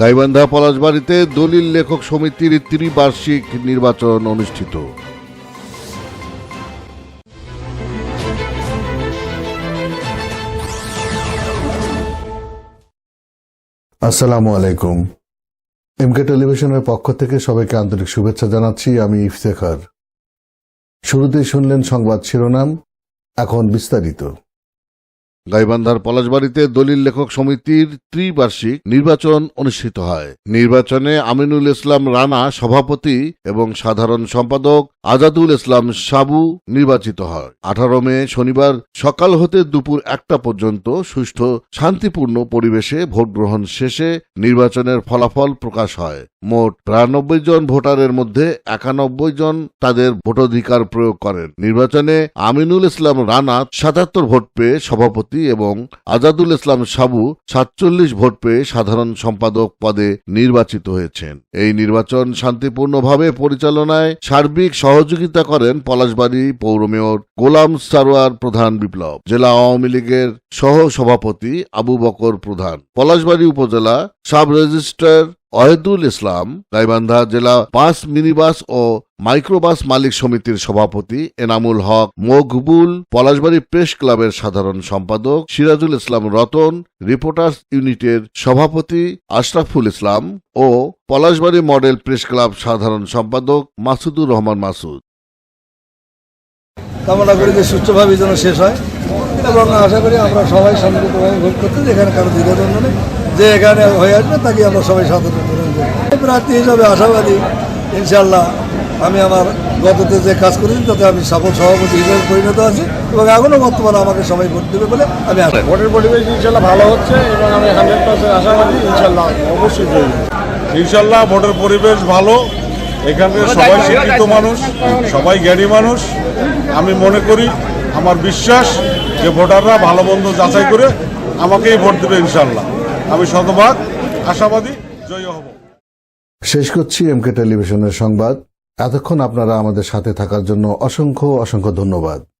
গাইবান্ধা পলাশবাড়িতে দলিল লেখক সমিতির ত্রিবার্ষিক নির্বাচন অনুষ্ঠিত। আসসালামু আলাইকুম। এমকে টেলিভিশনের পক্ষ থেকে সবাইকে আন্তরিক শুভেচ্ছা জানাচ্ছি, আমি ইফতেখার। শুরুতেই শুনলেন সংবাদ শিরোনাম, এখন বিস্তারিত। গাইবান্ধার পলাশবাড়িতে দলিল লেখক সমিতির ত্রিবার্ষিক নির্বাচন অনুষ্ঠিত হয়। নির্বাচনে আমিনুল ইসলাম রানা সভাপতি এবং সাধারণ সম্পাদক আজাদুল ইসলাম সাবু নির্বাচিত হয়। আঠারো মে শনিবার সকাল হতে দুপুর একটা পর্যন্ত সুষ্ঠু, শান্তিপূর্ণ পরিবেশে ভোট গ্রহণ শেষে নির্বাচনের ফলাফল প্রকাশ হয়। মোট বিরানব্বই জন ভোটারের মধ্যে একানব্বই জন তাদের ভোটাধিকার প্রয়োগ করেন। নির্বাচনে আমিনুল ইসলাম রানা সাতাত্তর ভোট পেয়ে সভাপতি এবং আজাদুল ইসলাম সাবু সাতচল্লিশ ভোট পেয়ে সাধারণ সম্পাদক পদে নির্বাচিত হয়েছেন। এই নির্বাচন শান্তিপূর্ণভাবে পরিচালনায় সার্বিক সহযোগিতা করেন পলাশবাড়ি পৌর মেয়র গোলাম সারোয়ার প্রধান বিপ্লব। জেলা আওয়ামী লীগের সহ সভাপতি আবু বকর প্রধান। পলাশবাড়ি উপজেলা সাব রেজিস্ট্রার অহেদুল ইসলাম, গাইবান্ধা জেলা পাঁচ মিনিবাস ও মাইক্রোবাস মালিক সমিতির সভাপতি, এনামুল হক, মকবুল পলাশবাড়ি প্রেস ক্লাবের সাধারণ সম্পাদক, সিরাজুল ইসলাম রতন, রিপোর্টার্স ইউনিটের সভাপতি আশরাফুল ইসলাম ও পলাশবাড়ি মডেল প্রেস ক্লাব সাধারণ সম্পাদক মাসুদুর রহমান মাসুদ। কামনা করি যে সুষ্ঠুভাবে যেন শেষ হয়। এবং আশা করি আমরা সবাই শান্তিপূর্ণভাবে ভোট করতে যেখানে কারও দ্বিধাদ্বন্দ্ব নেই। যে এখানে হয়ে আসবে তাকে আমরা সবাই সাধারণ প্রার্থী হিসাবে আশাবাদী ইনশাল্লাহ আমি আমার গততে যে কাজ করেছি তাতে আমি সফল সভাপতি হিসেবে পরিণত আছি এবং এখনও বর্তমানে আমাকে সবাই ভোট দেবে বলে আমি আশা ভোটের পরিবেশ ইনশাল্লাহ ভালো হচ্ছে এবং আমি হান্ড্রেড পার্সেন্ট আশাবাদী ইনশাল্লাহ অবশ্যই। ইনশাল্লাহ ভোটের পরিবেশ ভালো এখানকার সবাই শিক্ষিত মানুষ সবাই জ্ঞানী মানুষ। আমি মনে করি আমার বিশ্বাস যে ভোটাররা ভালো মন্দ যাচাই করে আমাকেই ভোট দেবে ইনশাল্লাহ আমি শতভাগ আশাবাদী জয়ী হব। শেষ করছি এমকে টেলিভিশনের সংবাদ। এতক্ষণ আপনারা আমাদের সাথে থাকার জন্য অসংখ্য অসংখ্য ধন্যবাদ।